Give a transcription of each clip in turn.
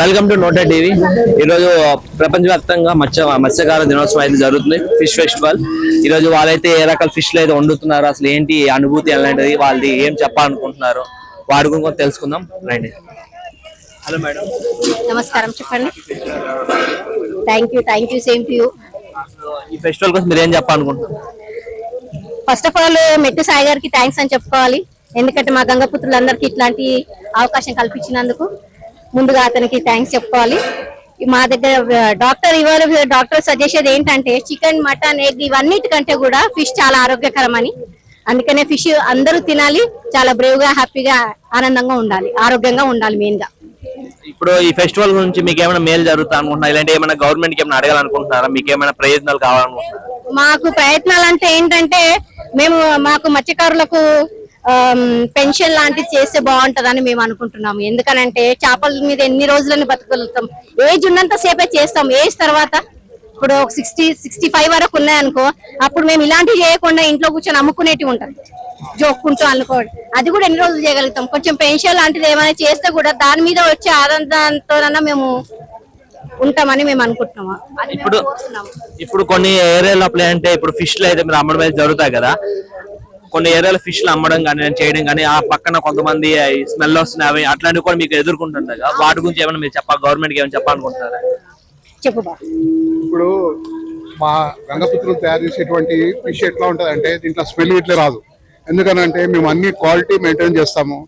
Welcome to noted TV ఈరోజు ప్రపంచవ్యాప్తంగా మత్స్య మత్స్యకార దినోత్సవం అయితే జరుగుతుంది ఫిష్ ఫెస్టివల్ ఈరోజు వాళ్ళైతే ఏ రకాల ఫిష్లు అయితే వండుతున్నారు అసలు ఏంటి అనుభూతి అలాంటిది వాళ్ళది ఏం చెప్పాలనుకుంటున్నారు వాడి గురించి కొంచెం తెలుసుకుందాం. రండి. హలో మేడం నమస్కారం చెప్పండి. Thank you thank you same to you ఈ ఫెస్టివల్ కోసం మీరు ఏం చెప్పాలనుకుంటున్నారు? ఫస్ట్ ఆఫ్ ఆల్ మెట్టు సాయి గారికి థ్యాంక్స్ అని చెప్పుకోవాలి. ఎందుకంటే మా గంగపుత్రులందరికీ ఇట్లాంటి అవకాశం కల్పించినందుకు. ముందుగా అతనికి థ్యాంక్స్ చెప్పుకోవాలి. మా దగ్గర డాక్టర్ ఇవాళ డాక్టర్ సజెస్ట్ ఏంటంటే చికెన్ మటన్ ఎగ్ ఇవన్నిటికంటే కూడా ఫిష్ చాలా ఆరోగ్యకరం అని అందుకనే ఫిష్ అందరూ తినాలి చాలా బ్రేవ్గా హ్యాపీగా ఆనందంగా ఉండాలి ఆరోగ్యంగా ఉండాలి మెయిన్గా. ఇప్పుడు ఈ ఫెస్టివల్ గురించి మీకు ఏమైనా మేలు జరుగుతా అనుకుంటున్నారు? ఇలాంటి ఏమైనా గవర్నమెంట్కి ఏమైనా అడగాలనుకుంటున్నారా? మీకు ఏమైనా ప్రయోజనాలు కావాలనుకుంటున్నారా మాకు ప్రయత్నాలు అంటే ఏంటంటే మేము మాకు మత్స్యకారులకు పెన్షన్ లాంటిది చేస్తే బాగుంటదని మేము అనుకుంటున్నాము. ఎందుకనంటే చేపల మీద ఎన్ని రోజులని బతకగలుగుతాం ఏజ్ ఉన్నంత సేపే చేస్తాం. ఏజ్ తర్వాత ఇప్పుడు ఒక సిక్స్టీ సిక్స్టీ ఫైవ్ వరకు ఉన్నాయనుకో అప్పుడు మేము ఇలాంటివి చేయకుండా ఇంట్లో కూర్చొని అమ్ముకునేటివి ఉంటాం జోక్కుంటూ అనుకోండి అది కూడా ఎన్ని రోజులు చేయగలుగుతాం? కొంచెం పెన్షన్ లాంటిది ఏమైనా చేస్తే కూడా దాని మీద వచ్చే ఆనందంతోనన్నా మేము ఉంటామని మేము అనుకుంటున్నాము ఇప్పుడు. ఇప్పుడు కొన్ని ఏరియాలో అప్లై అంటే ఇప్పుడు ఫిష్లు అయితే మీరు అమ్మడం అయితే జరుగుతాయి కదా. కొన్ని ఏరియాలో ఫిష్లు అమ్మడం కానీ చేయడం కానీ ఆ పక్కన కొంతమంది స్మెల్ వస్తున్నాయి అవి అట్లాంటివి కూడా మీకు ఎదుర్కొంటుంటాయి కదా వాటి గురించి ఏమైనా మీరు చెప్పాలి గవర్నమెంట్ ఏమైనా చెప్పాలనుకుంటున్నారా? చెప్పు బా. ఇప్పుడు మా గంగపుత్రులు తయారు చేసేటువంటి ఫిష్ ఎట్లా ఉంటుంది అంటే దీంట్లో స్మెల్ ఇట్లా రాదు. ఎందుకనంటే మేము అన్ని క్వాలిటీ మెయింటైన్ చేస్తాము.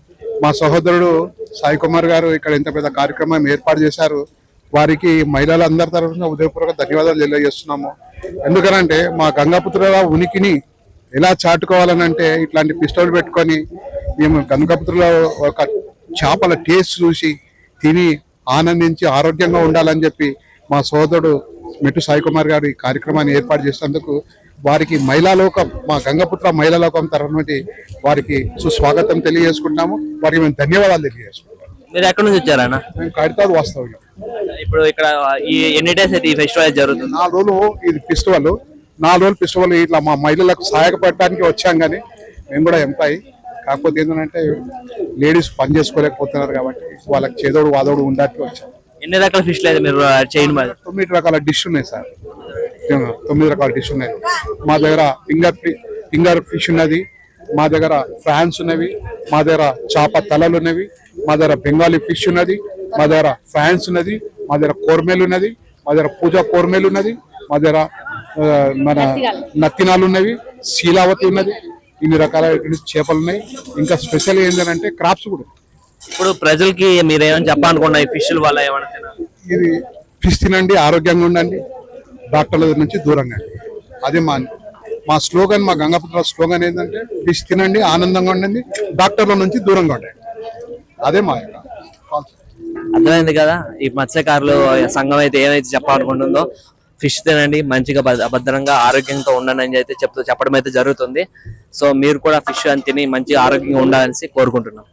మా సహోదరుడు సాయి కుమార్ గారు ఇక్కడ ఇంత పెద్ద కార్యక్రమం ఏర్పాటు చేశారు. వారికి మహిళలందరి తరఫున ఉదయపూర్వక ధన్యవాదాలు తెలియజేస్తున్నాము. ఎందుకనంటే మా గంగాపుత్రుల ఉనికిని ఎలా చాటుకోవాలని అంటే ఇట్లాంటి పిస్టల్ పెట్టుకొని మేము గంగాపుత్రుల ఒక చేపల టేస్ట్ చూసి తిని ఆనందించి ఆరోగ్యంగా ఉండాలని చెప్పి మా సోదరుడు మెట్టు సాయి కుమార్ గారు ఈ కార్యక్రమాన్ని ఏర్పాటు చేసినందుకు వారికి మహిళా లోకం మా గంగపుత్ర మహిళా లోకం తరఫు నుండి వారికి సుస్వాగతం తెలియజేసుకుంటున్నాము. వారికి మేము ధన్యవాదాలు తెలియజేసుకుంటాం మీరు ఎక్కడి నుంచి వచ్చారన్న మేము వాస్తవం ఇప్పుడు ఇక్కడ ఈ ఎన్ని డేస్ అయితే ఈ ఫెస్టివల్ జరుగుతుంది? నాలుగు రోజులు ఇది ఫెస్టివల్ నాలుగు రోజులు ఫెస్టివల్ ఇట్లా మా మహిళలకు సహాయపడటానికి వచ్చాం కానీ మేము కూడా ఎంప్లాయ్ కాకపోతే ఏంటంటే లేడీస్ పని చేసుకోలేకపోతున్నారు కాబట్టి వాళ్ళకి చేదోడు వాదోడు ఉండడానికి వచ్చాం. ఎన్ని రకాల ఫిష్లు అయితే మీరు చేయడం మరి? తొమ్మిది రకాల డిష్ ఉన్నాయి సార్. తొమ్మిది రకాల డిష్ ఉన్నాయి. మా దగ్గర ఫింగర్ ఫింగర్ ఫిష్ ఉన్నది మా దగ్గర ఫ్రాన్స్ ఉన్నవి మా దగ్గర చేప తలలు ఉన్నవి మా దగ్గర బెంగాలీ ఫిష్ ఉన్నది మా దగ్గర ఫ్రాన్స్ ఉన్నది మా దగ్గర కోర్మేలు ఉన్నది మా దగ్గర పూజా కోర్మేలు ఉన్నది మా దగ్గర మన నత్తినాలు ఉన్నవి శీలావతి ఉన్నది ఇన్ని రకాల చేపలు ఉన్నాయి ఇంకా స్పెషల్ ఏంటంటే క్రాప్స్ కూడా. ఇప్పుడు ప్రజలకి మీరు ఏమైనా చెప్పాలనుకున్నా ఈ ఫిష్ల వల్ల ఏమైనా? ఇది ఫిష్ తినండి ఆరోగ్యంగా ఉండండి డాక్టర్ల దగ్గర నుంచి దూరంగా. అదే మా మా స్లోగన్ మా గంగాపుత్ర స్లోగన్ ఏంటంటే ఫిష్ తినండి ఆనందంగా ఉండండి డాక్టర్ల నుంచి దూరంగా ఉండండి అదే మా యొక్క అర్థమైంది కదా ఈ మత్స్యకారులు సంఘం అయితే ఏమైతే చెప్పాలనుకుంటుందో ఫిష్ తినండి మంచిగా భద్ర- భద్రంగా ఆరోగ్యంగా ఉండండి అని అయితే చెప్తూ చెప్పడం అయితే జరుగుతుంది. సో మీరు కూడా ఫిష్ అని తిని మంచి ఆరోగ్యంగా ఉండాలని కోరుకుంటున్నాం.